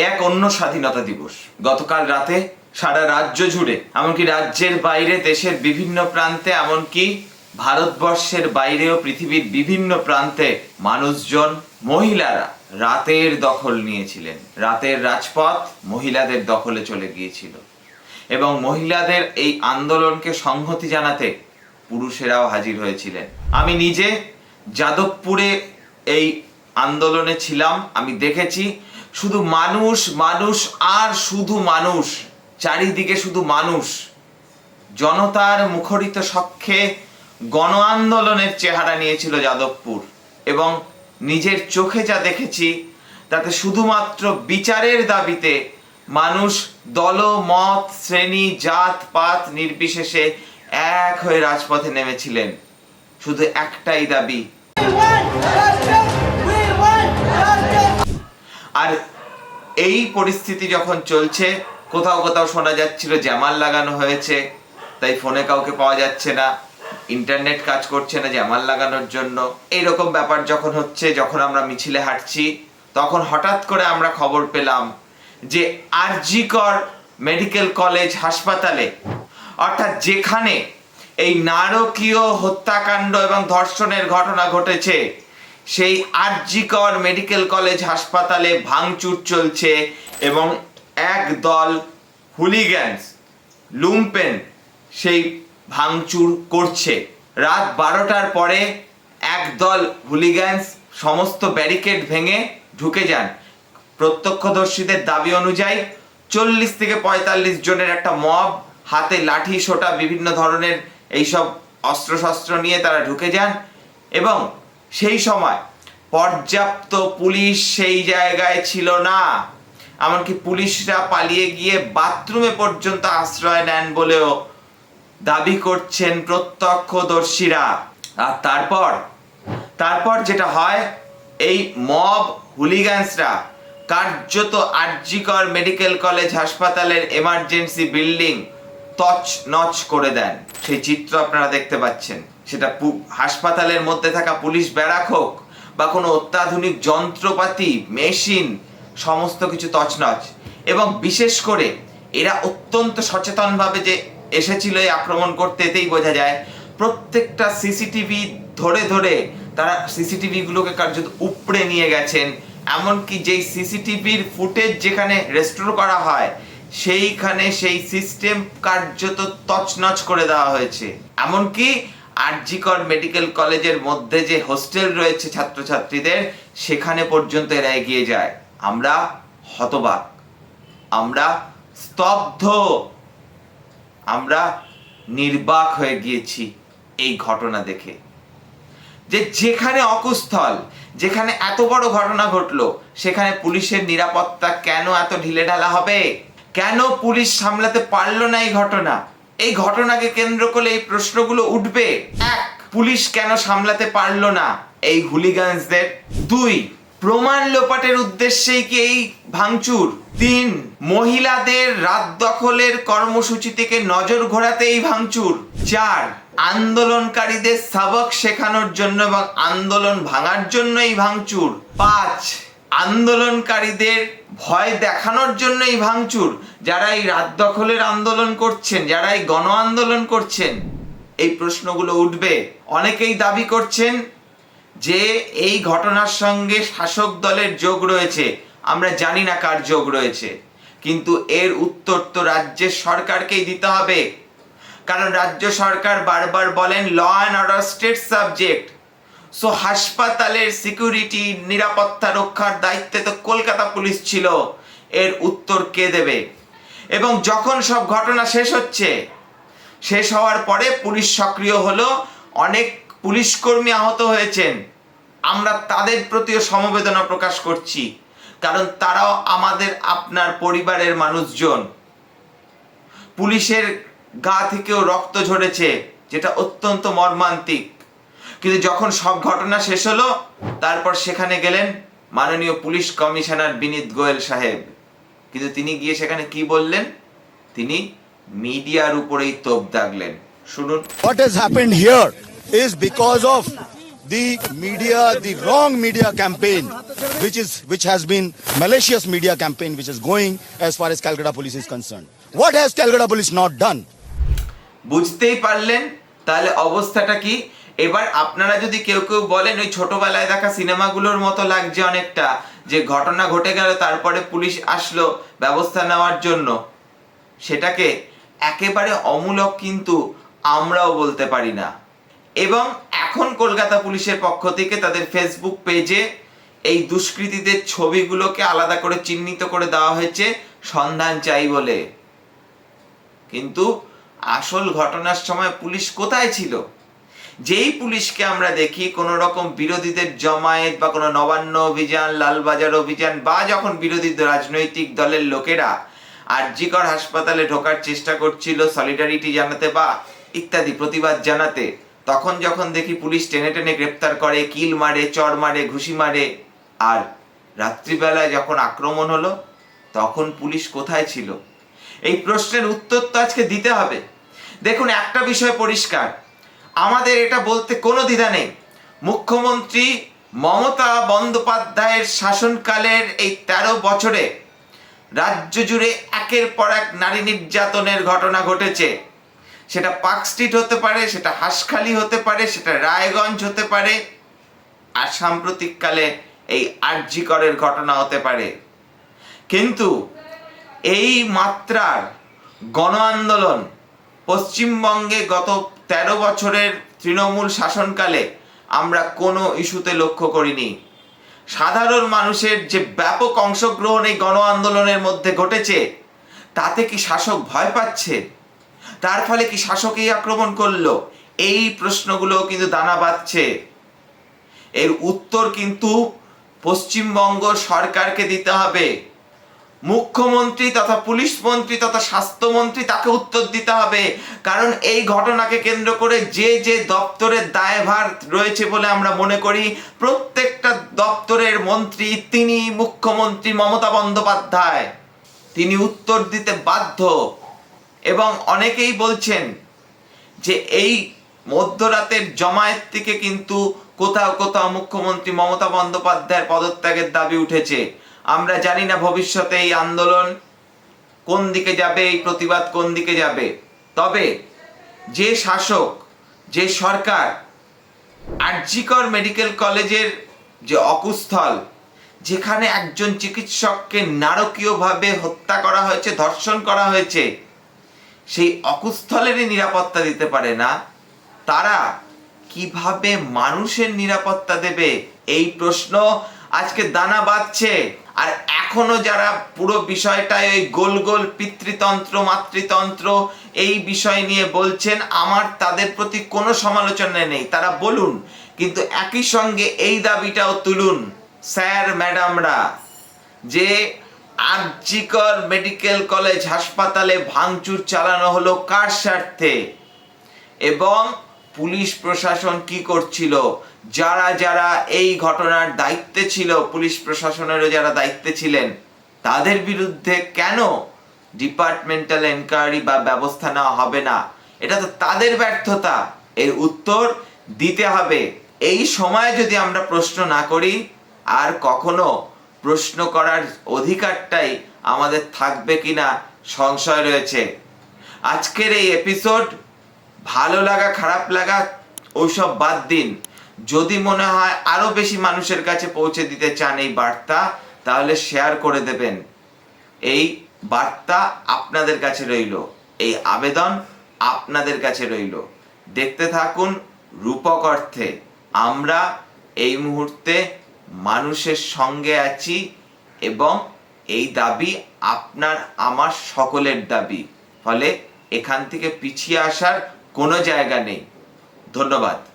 এক অন্য স্বাধীনতা দিবস। গতকাল রাতে সারা রাজ্য জুড়ে, এমনকি রাজ্যের বাইরে, দেশের বিভিন্ন প্রান্তে, এমনকি ভারতবর্ষের বাইরেও পৃথিবীর বিভিন্ন প্রান্তে মানুষজন, মহিলারা রাতের দখল নিয়েছিলেন। রাতের রাজপথ মহিলাদের দখলে চলে গিয়েছিল। এবং মহিলাদের এই আন্দোলনকে সংহতি জানাতে পুরুষেরাও হাজির হয়েছিলেন। আমি নিজে যাদবপুরে এই আন্দোলনে ছিলাম, আমি দেখেছি শুধু মানুষ মানুষ আর শুধু মানুষ। চারিদিকে শুধু মানুষ। জনতার মুখরিত সক্ষে গণ আন্দোলনের চেহারা নিয়েছিল যাদবপুর। এবং নিজের চোখে যা দেখেছি, তাতে শুধুমাত্র বিচারের দাবিতে মানুষ দল, মত, শ্রেণি, জাত, পাত নির্বিশেষে এক হয়ে রাজপথে নেমেছিলেন। শুধু একটাই দাবি। আর এই পরিস্থিতি যখন চলছে, কোথাও কোথাও শোনা যাচ্ছিল জামাল লাগানো হয়েছে, তাই ফোনে কাউকে পাওয়া যাচ্ছে না, ইন্টারনেট কাজ করছে না জামাল লাগানোর জন্য। এইরকম ব্যাপার যখন হচ্ছে, যখন আমরা মিছিলে হাঁটছি, তখন হঠাৎ করে আমরা খবর পেলাম যে আরজিকর মেডিকেল কলেজ হাসপাতালে, অর্থাৎ যেখানে এই নারকীয় হত্যাকাণ্ড এবং ধর্ষণের ঘটনা ঘটেছে সেই আরজিকর মেডিকেল কলেজ হাসপাতালে ভাঙচুর চলছে এবং এক দল হুলিগ্যান্স, লুম্পেন, সেই ভাঙচুর করছে। রাত বারোটার পরে একদল হুলিগ্যান্স সমস্ত ব্যারিকেড ভেঙে ঢুকে যান। প্রত্যক্ষদর্শীদের দাবি অনুযায়ী চল্লিশ থেকে পঁয়তাল্লিশ জনের একটা মব, হাতে লাঠি, সোটা, বিভিন্ন ধরনের এইসব অস্ত্রশস্ত্র নিয়ে তারা ঢুকে যান এবং সেই সময় পর্যাপ্ত পুলিশ সেই জায়গায় ছিল না। এমনকি পুলিশরা পালিয়ে গিয়ে বাথরুমে পর্যন্ত আশ্রয় নেন বলেও দাবি করছেন প্রত্যক্ষদর্শীরা। আর তারপর? তারপর যেটা হয়, এই মব হুলিগান্সরা কার্যত আরজিকর মেডিকেল কলেজ হাসপাতালের এমার্জেন্সি বিল্ডিং তছ নচ করে দেন। সেই চিত্র আপনারা দেখতে পাচ্ছেন। সেটা হাসপাতালের মধ্যে থাকা পুলিশ ব্যারাক হোক বা কোনো অত্যাধুনিক যন্ত্রপাতি, মেশিন, সমস্ত কিছু তছনছ। এবং বিশেষ করে এরা অত্যন্ত সচেতনভাবে যে এসেছিল এই আক্রমণ করতে এতেই বোঝা যায়, প্রত্যেকটা সিসিটিভি ধরে ধরে তারা সিসিটিভিগুলোকে কার্যত উপড়ে নিয়ে গেছেন। এমনকি যেই সিসিটিভির ফুটেজ যেখানে রেস্টোর করা হয়, সেইখানে সেই সিস্টেম কার্যত তছনছ করে দেওয়া হয়েছে। এমনকি আরজিকর মেডিকেল কলেজের মধ্যে যে হোস্টেল রয়েছে ছাত্রছাত্রীদের, সেখানে পর্যন্ত এরা এগিয়ে যায়। আমরা হতবাক। আমরা স্তব্ধ। আমরা নির্বাক হয়ে গিয়েছি এই ঘটনা দেখে। যে যেখানে অকুস্থল, যেখানে এত বড় ঘটনা ঘটলো, সেখানে পুলিশের নিরাপত্তা কেন এত ঢিলে ঢালা হবে? কেন পুলিশ সামলাতে পারল না এই ঘটনা? এই ঘটনাকে কেন্দ্র করে এই প্রশ্নগুলো উঠবে। এক। পুলিশ কেন সামলাতে পারল না? এই হুলিগানসদের। দুই প্রমাণ লোপাটের উদ্দেশ্যেই কি এই ভাঙচুর? তিন মহিলাদের রাত দখলের কর্মসূচি থেকে নজর ঘোরাতে এই ভাঙচুর? চার আন্দোলনকারীদের সাবক শেখানোর জন্য এবং আন্দোলন ভাঙার জন্য এই ভাঙচুর? পাঁচ আন্দোলনকারীদের ভয় দেখানোর জন্য এই ভাঙচুর। যারা এই রাত দখলের আন্দোলন করছেন, যারা এই গণ আন্দোলন করছেন, এই প্রশ্নগুলো উঠবে। অনেকেই দাবি করছেন যে এই ঘটনার সঙ্গে শাসক দলের যোগ রয়েছে। আমরা জানি না কার যোগ রয়েছে। কিন্তু এর উত্তর তো রাজ্যের সরকারকেই দিতে হবে। কারণ রাজ্য সরকার বারবার বলেন law and order state subject so হাসপাতালের সিকিউরিটি, নিরাপত্তা রক্ষার দায়িত্বে তো কলকাতা পুলিশ ছিল। এর উত্তর কে দেবে? এবং যখন সব ঘটনা শেষ হচ্ছে, শেষ হওয়ার পরে পুলিশ সক্রিয় হলো, অনেক পুলিশ কর্মী আহত হয়েছেন। আমরা তাদের প্রতিও সমবেদনা প্রকাশ করছি, কারণ তারাও আমাদের, আপনার পরিবারের মানুষজন। পুলিশের গা থেকেও রক্ত ঝরেছে, যেটা অত্যন্ত মর্মান্তিক। কিন্তু যখন সব ঘটনা শেষ হলো তারপর সেখানে গেলেন মাননীয় পুলিশ কমিশনার বিনীত গোয়েল সাহেব। কিন্তু তিনি গিয়ে সেখানে কি বললেন? তিনি মিডিয়ার উপরেই তোপ দাগলেন। শুনুন। What is happened here is because of the media the wrong media campaign which is which has been malicious media campaign which is going as far as Calcutta police is concern what has Calcutta police not done বুঝতেই পারলেন তাহলে অবস্থাটা কি? এবার আপনারা যদি কেউ কেউ বলেন, ওই ছোটবেলায় দেখা সিনেমাগুলোর মতো লাগছে অনেকটা, যে ঘটনা ঘটে গেল, তারপরে পুলিশ আসলো ব্যবস্থা নেওয়ার জন্য। সেটাকে একেবারে অমূলক কিন্তু আমরাও বলতে পারি না। এবং এখন কলকাতা পুলিশের পক্ষ থেকে তাদের ফেসবুক পেজে এই দুষ্কৃতীদের ছবিগুলোকে আলাদা করে চিহ্নিত করে দেওয়া হয়েছে, সন্ধান চাই বলে। কিন্তু আসল ঘটনার সময় পুলিশ কোথায় ছিল? যেই পুলিশকে আমরা দেখি কোনো রকম বিরোধীদের জমায়েত বা কোনো নবান্ন অভিযান, লালবাজার অভিযান, বা যখন বিরোধী রাজনৈতিক দলের লোকেরা আরজিকর হাসপাতালে ঢোকার চেষ্টা করছিল সলিডারিটি জানাতে বা ইত্যাদি প্রতিবাদ জানাতে, তখন যখন দেখি পুলিশ টেনে টেনে গ্রেপ্তার করে, কিল মারে চড় মারে, ঘুষি মারে, আর রাত্রিবেলায় যখন আক্রমণ হলো, তখন পুলিশ কোথায় ছিল? এই প্রশ্নের উত্তর তো আজকে দিতে হবে। দেখুন, একটা বিষয় পরিষ্কার। আমাদের এটা বলতে কোনো দ্বিধা নেই। মুখ্যমন্ত্রী মমতা বন্দ্যোপাধ্যায়ের শাসনকালের এই তেরো বছরে রাজ্য জুড়ে একের পর এক নারী নির্যাতনের ঘটনা ঘটেছে। সেটা পার্ক স্ট্রিট হতে পারে, সেটা হাঁসখালি হতে পারে, সেটা রায়গঞ্জ হতে পারে, আর সাম্প্রতিককালে এই আরজিকরের ঘটনা হতে পারে। কিন্তু এই মাত্রার গণ আন্দোলন পশ্চিমবঙ্গে গত তেরো বছরের তৃণমূল শাসনকালে আমরা কোনো ইস্যুতে লক্ষ্য করিনি। সাধারণ মানুষের যে ব্যাপক অংশগ্রহণ এই গণ আন্দোলনের মধ্যে ঘটেছে, তাতে কি শাসক ভয় পাচ্ছে? তার ফলে কি শাসকই আক্রমণ করল? এই প্রশ্নগুলো কিন্তু দানা বাঁধছে। এর উত্তর কিন্তু পশ্চিমবঙ্গ সরকারকে দিতে হবে। মুখ্যমন্ত্রী তথা পুলিশ মন্ত্রী তথা স্বাস্থ্যমন্ত্রী তাকে উত্তর দিতে হবে। কারণ এই ঘটনাকে কেন্দ্র করে যে যে দপ্তরের দায়ভার রয়েছে বলে আমরা মনে করি, প্রত্যেকটা দপ্তরের মন্ত্রী তিনি মুখ্যমন্ত্রী মমতা বন্দ্যোপাধ্যায়। তিনি উত্তর দিতে বাধ্য। এবং অনেকেই বলছেন যে এই মধ্যরাতের জমায়েত থেকে কিন্তু কোথাও কোথাও মুখ্যমন্ত্রী মমতা বন্দ্যোপাধ্যায়ের পদত্যাগের দাবি উঠেছে। আমরা জানি না ভবিষ্যতে এই আন্দোলন কোন দিকে যাবে, এই প্রতিবাদ কোন দিকে যাবে। তবে যে শাসক, যে সরকার, আরজিকর মেডিকেল কলেজের যে অকুস্থল, যেখানে একজন চিকিৎসককে নারকীয়ভাবে হত্যা করা হয়েছে, ধর্ষণ করা হয়েছে, সেই অকুস্থলেরই নিরাপত্তা দিতে পারে না। তারা কীভাবে মানুষের নিরাপত্তা দেবে? এই প্রশ্ন আজকে দানা বাঁধছে। আর এখনও যারা পুরো বিষয়টায় ওই গোল গোল পিতৃতন্ত্র, মাতৃতন্ত্র এই বিষয় নিয়ে বলছেন, আমার তাদের প্রতি কোনো সমালোচনা নেই। তারা বলুন, কিন্তু একই সঙ্গে এই দাবিটাও তুলুন, স্যার, ম্যাডামরা, যে আরজিকর মেডিকেল কলেজ হাসপাতালে ভাঙচুর চালানো হলো কার স্বার্থে? এবং পুলিশ প্রশাসন কি করছিল? যারা যারা এই ঘটনার দায়িত্বে ছিল, পুলিশ প্রশাসনেরও যারা দায়িত্বে ছিলেন, তাদের বিরুদ্ধে কেন ডিপার্টমেন্টাল এনকোয়ারি বা ব্যবস্থা নেওয়া হবে না? এটা তো তাদের ব্যর্থতা। এর উত্তর দিতে হবে। এই সময় যদি আমরা প্রশ্ন না করি, আর কখনো প্রশ্ন করার অধিকারটাই আমাদের থাকবে কিনা সংশয় রয়েছে। আজকের এই এপিসোড ভালো লাগা, খারাপ লাগা, ওইসব বাদ দিন। যদি মনে হয় আরও বেশি মানুষের কাছে পৌঁছে দিতে চান এই বার্তা, তাহলে শেয়ার করে দেবেন। এই বার্তা আপনাদের কাছে রইল। এই আবেদন আপনাদের কাছে রইল। দেখতে থাকুন রূপক অর্থে। আমরা এই মুহূর্তে মানুষের সঙ্গে আছি এবং এই দাবি আপনার, আমার সকলের দাবি। ফলে এখান থেকে পিছিয়ে আসার কোনো জায়গা নেই। ধন্যবাদ।